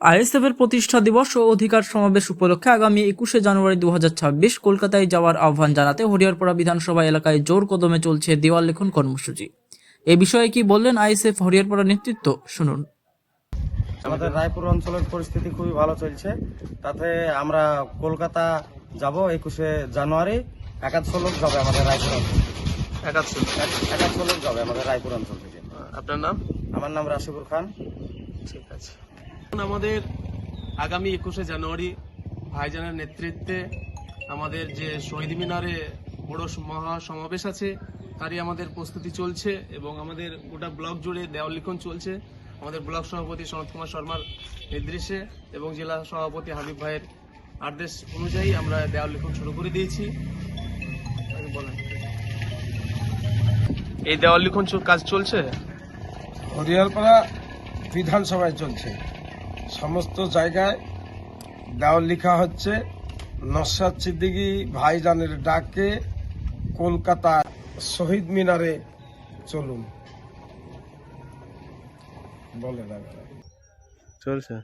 ISF এর প্রতিষ্ঠা দিবস ও অধিকার সমাবেশ উপলক্ষে আগামী একুশে জানুয়ারি দু হাজার ছাব্বিশ কলকাতায় যাওয়ার আহ্বান জানাতে হরিহরপাড়া বিধানসভা এলাকায় জোর কদমে চলছে দেওয়াল লেখন কর্মসূচি। এ বিষয়ে কি বললেন আইএসএফ হরিহরপাড়া নেতৃত্ব? শুনুন। আমাদের রায়পুর অঞ্চলের পরিস্থিতি খুবই ভালো চলছে। তাতে আমরা কলকাতা যাব একুশে জানুয়ারি। একাদশো লোক যাবে আমাদের রায়পুর অঞ্চল একাত্তর এক- লোক? যাবে আমাদের রায়পুর অঞ্চল থেকে। আপনার নাম? আমার নাম রাশিপুর খান। ঠিক আছে। আমাদের আগামী একুশে জানুয়ারি ভাইজানের নেতৃত্বে আমাদের যে শহীদ মিনারে বড় মহা সমাবেশ আছে, তারই আমাদের প্রস্তুতি চলছে এবং আমাদের গোটা ব্লক জুড়ে দেওয়াল লিখন চলছে। আমাদের ব্লক সভাপতি সনৎ কুমার শর্মার নির্দেশে এবং জেলা সভাপতি হাবিব ভাইয়ের আদেশ অনুযায়ী আমরা দেওয়াল লিখন শুরু করে দিয়েছি। এই দেওয়াল লিখন কাজ চলছে? হরিয়ারপাড়া বিধানসভায় চলছে। সমস্ত জায়গায় দেওয়াল লেখা হচ্ছে নসাদ সিদ্দিকী ভাইজানের ডাকে কলকাতা শহীদ মিনারে চলুন। বলে চলছে।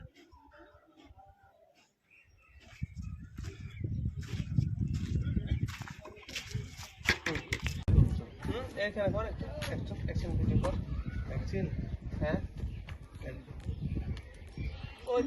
এখানে কর অ্যাকশন ভিডিও কর অ্যাকশন ওই